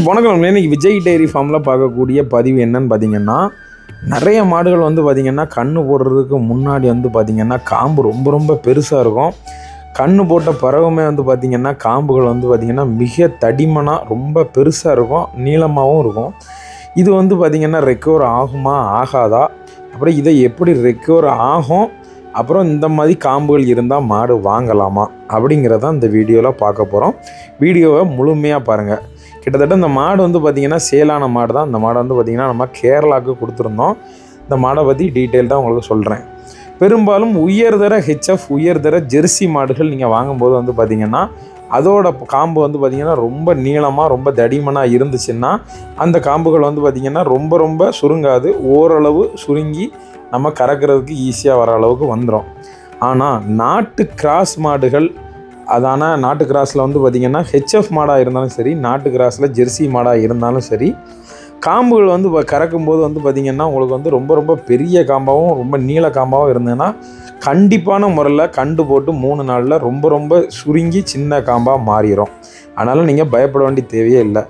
வணக்கம் இன்னைக்கு விஜய் டைரி ஃபார்மில் பார்க்கக்கூடிய பதிவு என்னன்னு பார்த்தீங்கன்னா நிறைய மாடுகள் வந்து பார்த்திங்கன்னா கண்ணு போடுறதுக்கு முன்னாடி வந்து பார்த்திங்கன்னா காம்பு ரொம்ப ரொம்ப பெருசாக இருக்கும். கண்ணு போட்ட பிறகுமே வந்து பார்த்திங்கன்னா காம்புகள் வந்து பார்த்திங்கன்னா மிக தடிமனாக ரொம்ப பெருசாக இருக்கும். நீளமாகவும் இருக்கும். இது வந்து பார்த்திங்கன்னா ரெக்கவர் ஆகுமா ஆகாதா? அப்புறம் இதை எப்படி ரெக்கவர் ஆகும்? அப்புறம் இந்த மாதிரி காம்புகள் இருந்தால் மாடு வாங்கலாமா? அப்படிங்கிறத இந்த வீடியோவில் பார்க்க போகிறோம் வீடியோவை முழுமையாக பாருங்கள் கிட்டத்தட்ட இந்த மாடு வந்து பார்த்திங்கன்னா சேலான மாடு தான். இந்த மாடை வந்து பார்த்திங்கன்னா நம்ம கேரளாவுக்கு கொடுத்துருந்தோம். இந்த மாடை பற்றி டீட்டெயில் தான் உங்களுக்கு சொல்கிறேன் பெரும்பாலும் உயர்தர ஹெச்எஃப் உயர்தர ஜெர்சி மாடுகள் நீங்கள் வாங்கும்போது வந்து பார்த்திங்கன்னா அதோட காம்பு வந்து பார்த்திங்கன்னா ரொம்ப நீளமாக ரொம்ப தடிமனாக இருந்துச்சுன்னா அந்த காம்புகள் வந்து பார்த்திங்கன்னா ரொம்ப ரொம்ப சுருங்காது. ஓரளவு சுருங்கி நம்ம கறக்கிறதுக்கு ஈஸியாக வர அளவுக்கு வந்துடும் ஆனால் நாட்டு கிராஸ் மாடுகள் அதான நாட்டு கிராஸில் வந்து பார்த்திங்கன்னா ஹெச்எஃப் மாடாக இருந்தாலும் சரி நாட்டு கிராஸில் ஜெர்சி மாடாக இருந்தாலும் சரி காம்புகள் வந்து இப்போ கறக்கும்போது வந்து பார்த்திங்கன்னா உங்களுக்கு வந்து ரொம்ப ரொம்ப பெரிய காம்பாகவும் ரொம்ப நீள காம்பாகவும் இருந்ததுன்னா கண்டிப்பான முறையில் கண்டு போட்டு மூணு நாளில் ரொம்ப ரொம்ப சுருங்கி சின்ன காம்பாக மாறிடும் அதனால் நீங்கள் பயப்பட வேண்டிய தேவையே இல்லை.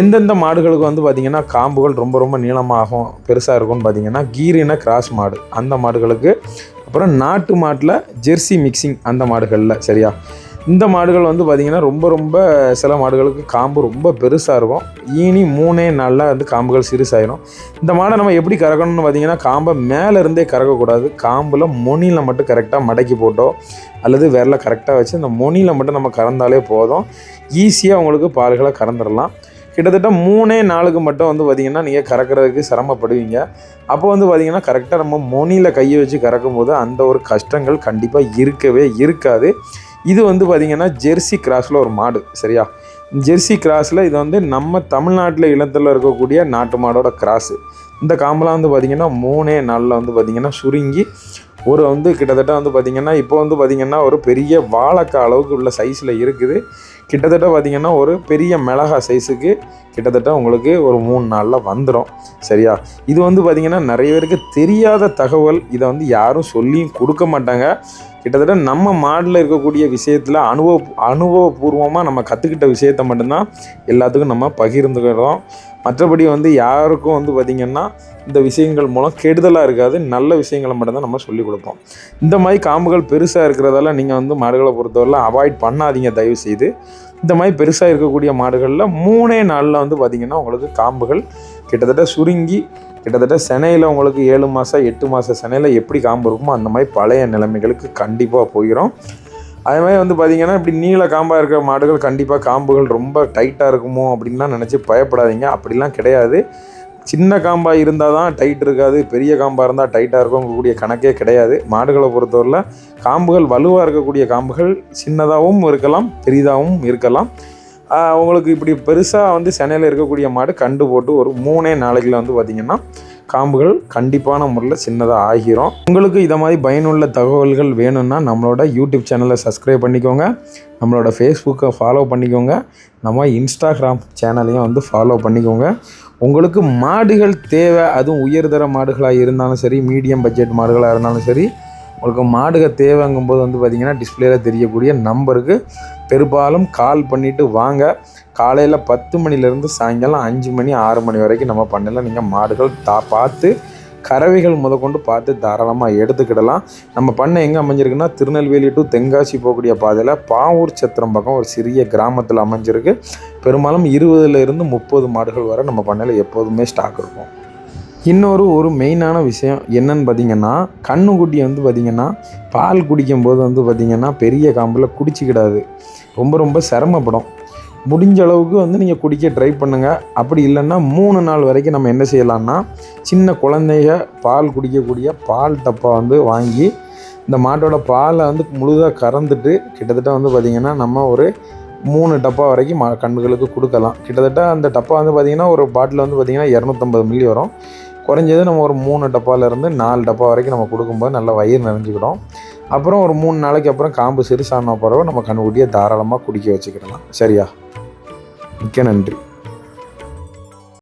எந்தெந்த மாடுகளுக்கு வந்து பார்த்திங்கன்னா காம்புகள் ரொம்ப ரொம்ப நீளமாகும் பெருசாக இருக்கும்னு பார்த்தீங்கன்னா கீரின கிராஸ் மாடு. அந்த மாடுகளுக்கு அப்புறம் நாட்டு மாட்டில் ஜெர்சி மிக்சிங் அந்த மாடுகளில் சரியா? இந்த மாடுகள் வந்து பார்த்திங்கன்னா ரொம்ப ரொம்ப சில மாடுகளுக்கு காம்பு ரொம்ப பெருசாக இருக்கும். ஈனி மூணே நாளில் வந்து காம்புகள் சிறுசாயிரும் இந்த மாடை நம்ம எப்படி கறக்கணும்னு பார்த்திங்கன்னா காம்பை மேலே இருந்தே கறக்கக்கூடாது. காம்பில் மொனியில் மட்டும் கரெக்டாக மடக்கி போட்டோ அல்லது விரலை கரெக்டாக வச்சு இந்த மொனியில் மட்டும் நம்ம கறந்தாலே போதும். ஈஸியாக உங்களுக்கு பால்களை கறந்துடலாம். கிட்டத்தட்ட மூணே நாளுக்கு மட்டும் வந்து பார்த்திங்கன்னா நீங்கள் கறக்கிறதுக்கு சிரமப்படுவீங்க. அப்போ வந்து பார்த்திங்கன்னா கரெக்டாக நம்ம மொனியில் கையை வச்சு கறக்கும் போது அந்த ஒரு கஷ்டங்கள் கண்டிப்பாக இருக்கவே இருக்காது. இது வந்து பார்த்திங்கன்னா ஜெர்சி கிராஸில் ஒரு மாடு சரியா? ஜெர்சி கிராஸில் இது வந்து நம்ம தமிழ்நாட்டில் இளத்தில் இருக்கக்கூடிய நாட்டு மாடோட கிராஸு. இந்த காம்பெலாம் வந்து பார்த்திங்கன்னா மூணே நாளில் வந்து பார்த்திங்கன்னா சுருங்கி ஒரு வந்து கிட்டத்தட்ட வந்து பார்த்திங்கன்னா இப்போ வந்து பார்த்திங்கன்னா ஒரு பெரிய வாழைக்காய் அளவுக்கு உள்ள சைஸில் இருக்குது. கிட்டத்தட்ட பார்த்திங்கன்னா ஒரு பெரிய மிளகா சைஸுக்கு கிட்டத்தட்ட உங்களுக்கு ஒரு மூணு நாளில் வந்துடும் சரியா? இது வந்து பார்த்திங்கன்னா நிறைய பேருக்கு தெரியாத தகவல். இதை வந்து யாரும் சொல்லியும் கொடுக்க மாட்டாங்க. கிட்டத்தட்ட நம்ம மாடில் இருக்கக்கூடிய விஷயத்தில் அனுபவ அனுபவபூர்வமாக நம்ம கற்றுக்கிட்ட விஷயத்த மட்டும்தான் எல்லாத்துக்கும் நம்ம பகிர்ந்துக்கிறோம். மற்றபடி வந்து யாருக்கும் வந்து பார்த்திங்கன்னா இந்த விஷயங்கள் மூலம் கெடுதலாக இருக்காது. நல்ல விஷயங்களை மட்டும்தான் நம்ம சொல்லிக் கொடுப்போம். இந்த மாதிரி காம்புகள் பெருசாக இருக்கிறதால நீங்கள் வந்து மாடுகளை பொறுத்தவரை அவாய்ட் பண்ணாதீங்க. தயவு செய்து இந்த மாதிரி பெருசாக இருக்கக்கூடிய மாடுகளில் மூணே நாளில் வந்து பார்த்திங்கன்னா உங்களுக்கு காம்புகள் கிட்டத்தட்ட சுருங்கி கிட்டத்தட்ட சென்னையில் உங்களுக்கு ஏழு மாதம் எட்டு மாதம் சென்னையில் எப்படி காம்பு இருக்குமோ அந்த மாதிரி பழைய நிலைமைகளுக்கு கண்டிப்பாக போயிடும் அதே மாதிரி வந்து பார்த்திங்கன்னா இப்படி நீள காம்பாக இருக்கிற மாடுகள் கண்டிப்பாக காம்புகள் ரொம்ப டைட்டாக இருக்குமோ அப்படின்லாம் நினச்சி பயப்படாதீங்க. அப்படிலாம் கிடையாது. சின்ன காம்பாக இருந்தால் தான் டைட் இருக்காது. பெரிய காம்பாக இருந்தால் டைட்டாக இருக்கக்கூடிய கணக்கே கிடையாது. மாடுகளை பொறுத்தவரையில் காம்புகள் வலுவாக இருக்கக்கூடிய காம்புகள் சின்னதாகவும் இருக்கலாம் பெரிதாகவும் இருக்கலாம். உங்களுக்கு இப்படி பெருசாக வந்து சென்னையில் இருக்கக்கூடிய மாடு கண்டு போட்டு ஒரு மூணே நாளைக்கில் வந்து பார்த்திங்கன்னா காம்புகள் கண்டிப்பான முறையில் சின்னதாக ஆகிரும். உங்களுக்கு இதை மாதிரி பயனுள்ள தகவல்கள் வேணும்னா நம்மளோட யூடியூப் சேனலை சப்ஸ்கிரைப் பண்ணிக்கோங்க. நம்மளோட ஃபேஸ்புக்கை ஃபாலோ பண்ணிக்கோங்க. நம்ம இன்ஸ்டாகிராம் சேனலையும் வந்து ஃபாலோ பண்ணிக்கோங்க. உங்களுக்கு மாடுகள் தேவை அதுவும் உயர்தர மாடுகளாக இருந்தாலும் சரி மீடியம் பட்ஜெட் மாடுகளாக இருந்தாலும் சரி உங்களுக்கு மாடுகள் தேவைங்கும்போது வந்து பார்த்திங்கன்னா டிஸ்பிளேயில் தெரியக்கூடிய நம்பருக்கு பெரும்பாலும் கால் பண்ணிவிட்டு வாங்க. காலையில் பத்து மணிலேருந்து சாயங்காலம் அஞ்சு மணி ஆறு மணி வரைக்கும் நம்ம பண்ணலாம் நீங்கள் மாடுகள் தா பார்த்து கறவைகள் முதற்கொண்டு பார்த்து தாராளமாக எடுத்துக்கிடலாம். நம்ம பண்ணை எங்கே அமைஞ்சிருக்குன்னா திருநெல்வேலி டு தென்காசி போகக்கூடிய பாதையில் பாவூர் சத்திரம் பக்கம் ஒரு சிறிய கிராமத்தில் அமைஞ்சிருக்கு. பெரும்பாலும் இருபதுலேருந்து முப்பது மாடுகள் வரை நம்ம பண்ணையில் எப்போதுமே ஸ்டாக் இருக்கும். இன்னொரு ஒரு மெயினான விஷயம் என்னன்னு பார்த்தீங்கன்னா கண்ணுக்குட்டி வந்து பார்த்திங்கன்னா பால் குடிக்கும்போது வந்து பார்த்திங்கன்னா பெரிய காம்பில் குடிச்சிக்கிடாது. ரொம்ப ரொம்ப சிரமப்படும். முடிஞ்ச அளவுக்கு வந்து நீங்கள் குடிக்க ட்ரை பண்ணுங்கள் அப்படி இல்லைன்னா மூணு நாள் வரைக்கும் நம்ம என்ன செய்யலாம்னா சின்ன குழந்தைங்க பால் குடிக்கக்கூடிய பால் டப்பா வந்து வாங்கி இந்த மாட்டோட பாலை வந்து முழுதாக கறந்துட்டு கிட்டத்தட்ட வந்து பார்த்திங்கன்னா நம்ம ஒரு மூணு டப்பா வரைக்கும் மா கண்ணுகளுக்கு கொடுக்கலாம். கிட்டத்தட்ட அந்த டப்பா வந்து பார்த்திங்கன்னா ஒரு பாட்டில் வந்து பார்த்திங்கன்னா இரநூத்தம்பது மில்லி வரும். குறைஞ்சது நம்ம ஒரு மூணு டப்பாலேருந்து நாலு டப்பா வரைக்கும் நம்ம கொடுக்கும்போது நல்லா வயிறு நிறைஞ்சிக்கிடும். அப்புறம் ஒரு மூணு நாளைக்கு அப்புறம் காம்பு சிறுசான பிறகு நம்ம கண்ணுக்குட்டியை தாராளமாக குடிக்க வச்சுக்கிடலாம். சரியா? மிக்க நன்றி.